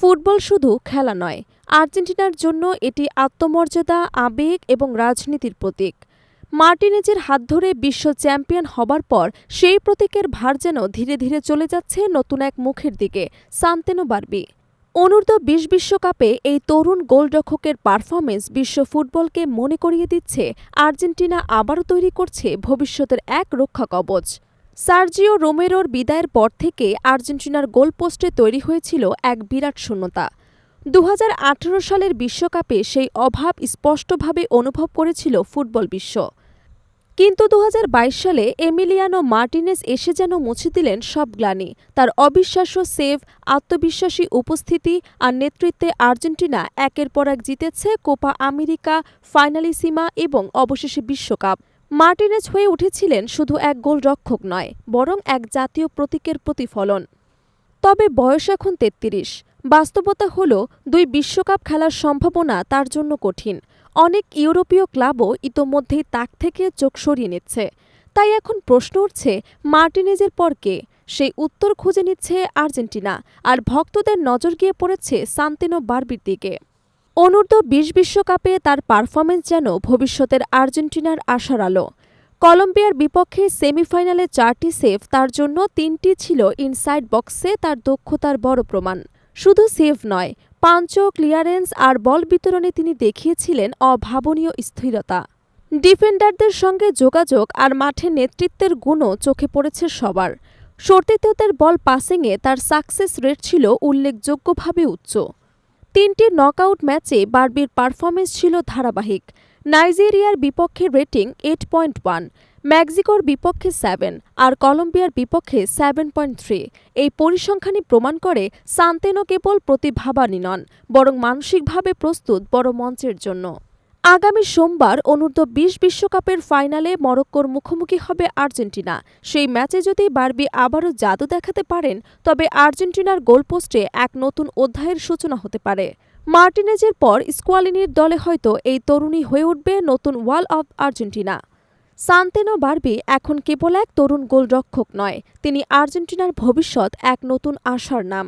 Football শুধু খেলা নয়, আর্জেন্টিনার জন্য এটি আত্মমর্যাদা, আবেগ এবং রাজনীতির প্রতীক। মার্টিনেজের হাত ধরে বিশ্ব চ্যাম্পিয়ন হবার পর সেই প্রতীকের ভার যেন ধীরে ধীরে চলে যাচ্ছে নতুন এক মুখের দিকে, সান্তেনো বার্বি। অনূর্ধ্ব বিশ বিশ্বকাপে এই তরুণ গোলরক্ষকের পারফরমেন্স বিশ্ব ফুটবলকে মনে করিয়ে দিচ্ছে, আর্জেন্টিনা আবারও তৈরি করছে ভবিষ্যতের এক রক্ষা কবচ। সার্জিও রোমেরোর বিদায়ের পর থেকে আর্জেন্টিনার গোলপোস্টে তৈরি হয়েছিল এক বিরাট শূন্যতা। দুহাজার আঠারো সালের বিশ্বকাপে সেই অভাব স্পষ্টভাবে অনুভব করেছিল ফুটবল বিশ্ব। কিন্তু দু হাজার বাইশ সালে এমিলিয়ানো মার্টিনেজ এসে যেন মুছে দিলেন সব গ্লানি। তার অবিশ্বাস্য সেভ, আত্মবিশ্বাসী উপস্থিতি আর নেতৃত্বে আর্জেন্টিনা একের পর এক জিতেছে কোপা আমেরিকা, ফাইনালিসিমা এবং অবশেষে বিশ্বকাপ। মার্টিনেজ হয়ে উঠেছিলেন শুধু এক গোলরক্ষক নয়, বরং এক জাতীয় প্রতীকের প্রতিফলন। তবে বয়স এখন তেত্রিশ। বাস্তবতা হল, দুই বিশ্বকাপ খেলার সম্ভাবনা তার জন্য কঠিন। অনেক ইউরোপীয় ক্লাবও ইতোমধ্যেই তাক থেকে চোখ সরিয়ে নিচ্ছে। তাই এখন প্রশ্ন উঠছে, মার্টিনেজের পর কে? সেই উত্তর খুঁজে নিচ্ছে আর্জেন্টিনা, আর ভক্তদের নজর গিয়ে পড়েছে সান্তিনো বার্বির দিকে। অনূর্ধ্ব বিশ বিশ্বকাপে তার পারফরমেন্স যেন ভবিষ্যতের আর্জেন্টিনার আশার আলো। কলম্বিয়ার বিপক্ষে সেমিফাইনালে চারটি সেভ, তার জন্য তিনটি ছিল ইনসাইড বক্সে তার দক্ষতার বড় প্রমাণ। শুধু সেভ নয়, পাঞ্চ, ক্লিয়ারেন্স আর বল বিতরণে তিনি দেখিয়েছিলেন অভাবনীয় স্থিরতা। ডিফেন্ডারদের সঙ্গে যোগাযোগ আর মাঠে নেতৃত্বের গুণও চোখে পড়েছে সবার। সতীর্থদের বল পাসিংয়ে তার সাকসেস রেট ছিল উল্লেখযোগ্যভাবে উচ্চ। তিনটি নকআউট ম্যাচে বার্বির পারফরমেন্স ছিল ধারাবাহিক। নাইজেরিয়ার বিপক্ষে রেটিং এইট পয়েন্ট ওয়ান মেক্সিকোর বিপক্ষে সেভেন আর কলম্বিয়ার বিপক্ষে সেভেন পয়েন্ট থ্রি এই পরিসংখ্যানই প্রমাণ করে সান্তেনো কেবল প্রতিভাবানই নন, বরং মানসিকভাবে প্রস্তুত বড় মঞ্চের জন্য। আগামী সোমবার অনূর্ধ্ব বিশ বিশ্বকাপের ফাইনালে মরক্কোর মুখোমুখি হবে আর্জেন্টিনা। সেই ম্যাচে যদি বারবি আবারও জাদু দেখাতে পারেন, তবে আর্জেন্টিনার গোলপোস্টে এক নতুন অধ্যায়ের সূচনা হতে পারে। মার্টিনেজের পর স্কোয়ালিনির দলে হয়তো এই তরুণী হয়ে উঠবে নতুন ওয়াল অব আর্জেন্টিনা। সান্তেনো বারবি এখন কেবল এক তরুণ গোলরক্ষক নয়, তিনি আর্জেন্টিনার ভবিষ্যৎ এক নতুন আশার নাম।